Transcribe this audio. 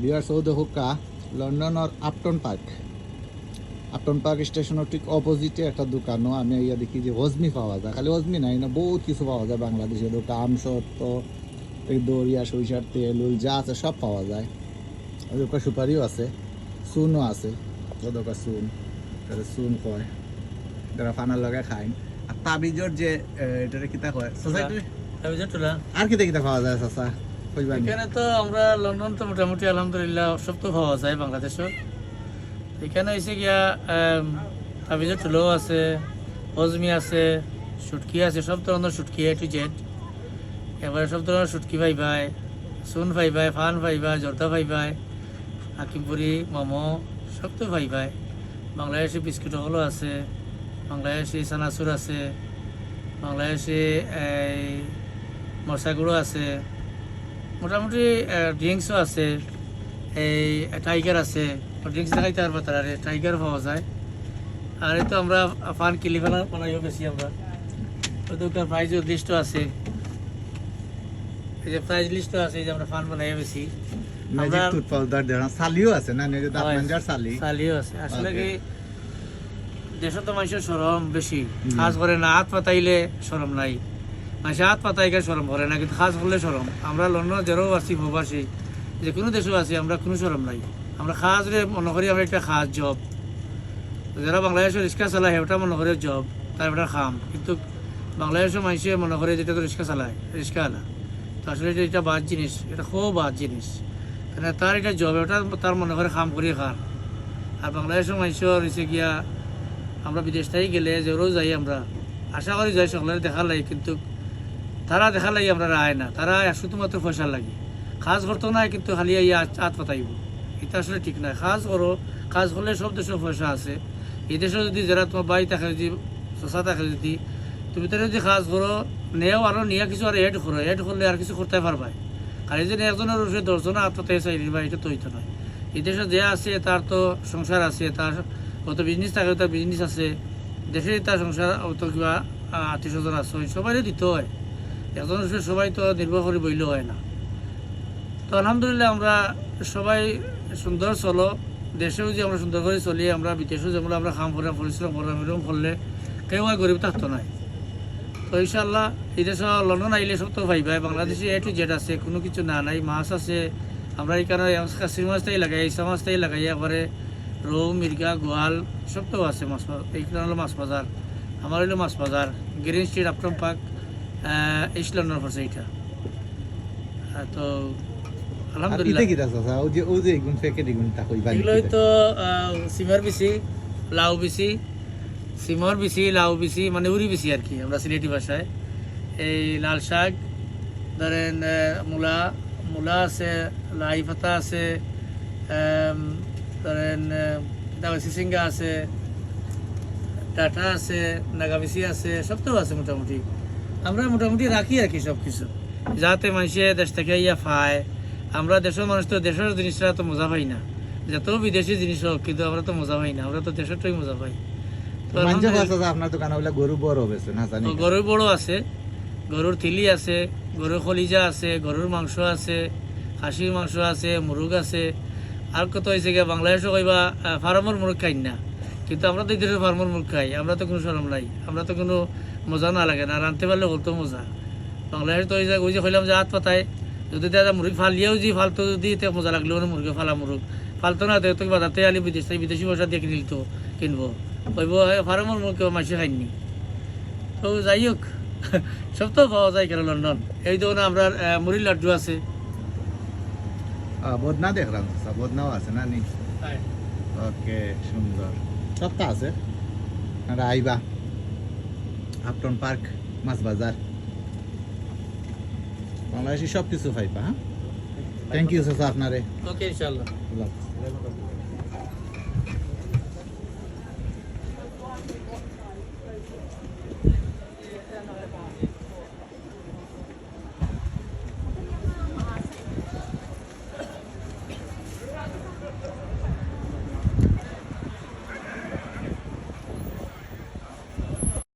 বিয়ার চৌধ হুক্কা লন্ডনের Upton Park. Upton Park স্টেশনের ঠিক অপোজিটে একটা দোকানও। আমি ইয়া দেখি যে হজমি পাওয়া যায়। খালি হজমি নাই না বহুত কিছু পাওয়া যায় বাংলাদেশে দোকান এই দরিয়া সরিষার তেল উল যা আছে সব পাওয়া যায়। ওদের সুপারিও আছে সুনও আছে। ওদের চুন তাহলে চুন কয়? তারা ফানার লগে খায়। আর তাবিজর যে এটা কিতা কয়? সোসাইটি আর কিতা কিতা পাওয়া যায় চাচা? কইবানি এখানে তো আমরা লন্ডন তো মোটামুটি আলহামদুলিল্লাহ সব তো পাওয়া যায় বাংলাদেশও। এখানে হয়েছে গিয়া তাবিজের টোলাও আছে হজমি আছে, সুটকি আছে, সব ধরনের সুটকি এ টু জেড এবারে সব ধরনের সুটকি পাই ভাই চুন পাই ভাই ফান পাই ভাই জর্দা পাই ভাই হাকিমপুরি, মোমো, সব তো পাই ভাই বাংলাদেশি বিস্কুট হলো আছে, বাংলাদেশি চানাচুর আছে, বাংলাদেশি, এই মশাগুড়ো আছে মোটামুটি ড্রিঙ্কসও আছে এই টাইগার আছে। ড্রিঙ্কস দেখাইতে পারব তারা টাইগার পাওয়া যায়। আর এই তো আমরা ফান কিলি ফেলা বানাইও বেশি আমরা। ওদের প্রাইজ লিস্ট আছে। এই যে প্রাইজ লিস্ট আছে এই যে আমরা ফান বানাইও বেশি ম্যাজিক আমরা- টুথ সালিও আছে না? নিজে দাঁত মাঞ্জার সালি চালিও আছে। আসলে কি দেশত তো মানুষের সরম বেশি। কাজ করে না হাত পাতাইলে সরম নাই। মানুষের হাত পাতাইকে সরম করে না, কিন্তু কাজ করলে সরম আমরা লন্ডন যেরও আছি প্রবাসী যে কোনো দেশেও আছি আমরা কোনো সরম নাই। আমরা কাজ রে, মনে করি আমরা একটা কাজ জব যারা বাংলাদেশের রিক্সা চালায়, ওটা মনে করে জব তার ওটা খাম। কিন্তু বাংলাদেশের মানুষে মনে করে যেটা তো রিক্সা চালায়, রিক্সা আলা। তো আসলে এটা এটা বাদ জিনিস, এটা খুব বাদ জিনিস। মানে তার এটা জব ওটা তার মনে করে খাম করিয়ে খান আর বাংলাদেশের মানুষের হয়েছে গিয়া, আমরা বিদেশ গেলে জোরও যাই আমরা। আশা করি যাই সকলের দেখা লাগে, কিন্তু তারা দেখা লাগে আমরা আয় না, তারা শুধুমাত্র পয়সা লাগে। কাজ করতো না, কিন্তু খালি ইয়ে আত পাতাইব। এটা আসলে ঠিক না। কাজ করো, কাজ করলে সব দেশের পয়সা আছে। এই দেশে যদি যারা তোমার বাড়ি থাকে, যদি শশা থাকে, যদি তুমি তারা যদি কাজ করো, নেও আরও, নিয়ে কিছু আর এড করো। এড করলে আর কিছু করতে পারবা। খালি যদি একজনের রুষে দশজনে আত্মহত্যা চাই বা এটা তো হইতো নয় এই দেশে যে আছে, তার তো সংসার আছে, তার কত বিজনেস থাকে তার বিজনেস আছে। দেশে তার সংসার, অত কিবা আত্মীয় স্বজন আছে সবাই দিতে হয়। একজন সবাই তো নির্ভর করে বইলে হয় না। তো আলহামদুলিল্লাহ আমরা সবাই সুন্দর চলো। দেশেও যে আমরা সুন্দর করে চলি, আমরা বিদেশেও যেমন আমরা খাম করে পরিশ্রম করলাম এরকম করলে কেউ আর গরিব থাকতো নাই। তো ইনশাল্লাহ এই দেশে লন্ডন আইলে সব তো ভাই ভাই, বাংলাদেশে এ টু জেড আছে, কোনো কিছু না, নাই, মাছ আছে। আমরা এখানে কাশ্মীর মাছ তাই লাগাই ইসা মাছ তাই লাগাই একবারে রৌ মির্গা গোয়াল সব তো আছে মাছ বাজার। এইখানে হলো মাছ বাজার আমার হলো মাছ বাজার Green Street Upton Park East London পড়ছে এইটা। তো আলহামদুলিল্লাহ। ও যে ও যে তো সিমার লাউ সিমর লাউ মানে উড়ি বিচি আর কি আমরা সিলেটি ভাষায়। এই লাল শাক ধরেন মূলা মূলা আছে লাই পাতা আছে ধরেন সিসিঙ্গা আছে ডাটা আছে নাগামিচি আছে সব তো আছে মোটামুটি। আমরা মোটামুটি রাখি আর কি সব কিছু যাতে মানুষে দেশ থেকে ইয়া পায়। আমরা দেশের মানুষ তো দেশের জিনিসটা তো মজা পাই না। যত বিদেশি জিনিস হোক কিন্তু আমরা তো মজা পাই না। আমরা তো দেশেরটাই মজা পাই। গরু বড় আছে। গরুর থিলি আছে গরুর খলিজা আছে গরুর মাংস আছে খাসির মাংস আছে মুরগ আছে। আর কত হয়েছে গিয়ে বাংলাদেশও কইবা ফার্মর মুরগ খাই না। কিন্তু আমরা তো দেশের ফার্মর মুরগ খাই। আমরা তো কোনো সরম নাই। আমরা তো কোনো মজা না লাগে না রাঁধতে পারলে হতো মজা। বাংলাদেশ তো ওই যে ওই যে কইলাম যে হাত পাতায় যদি দাদা মুরগি ফালিয়েও যদি ফালতো যদি তে মজা লাগল না মুরগি ফালা মুরগ ফালতো না তো বাজারতে আলি বিদেশ বিদেশি পয়সা দিয়ে কিনিল তো কিনবো। কইব ফার্মর মুরগ কেউ মাসে খাইনি তো যাই হোক সব তো পাওয়া যায় কেন লন্ডন এই ধরনের আমরা আহ, মুড়ির লাড্ডু আছে। বদনা দেখলাম বদনাও আছে না নি? ওকে সুন্দর সবটা আছে? আইবা? আপটন পার্ক মাছ বাজার। বাংলাদেশি সব কিছু পাইবা হ্যাঁ থ্যাংক ইউ স্যার আপনারে। ওকে ইনশাল্লাহ আল্লাহ।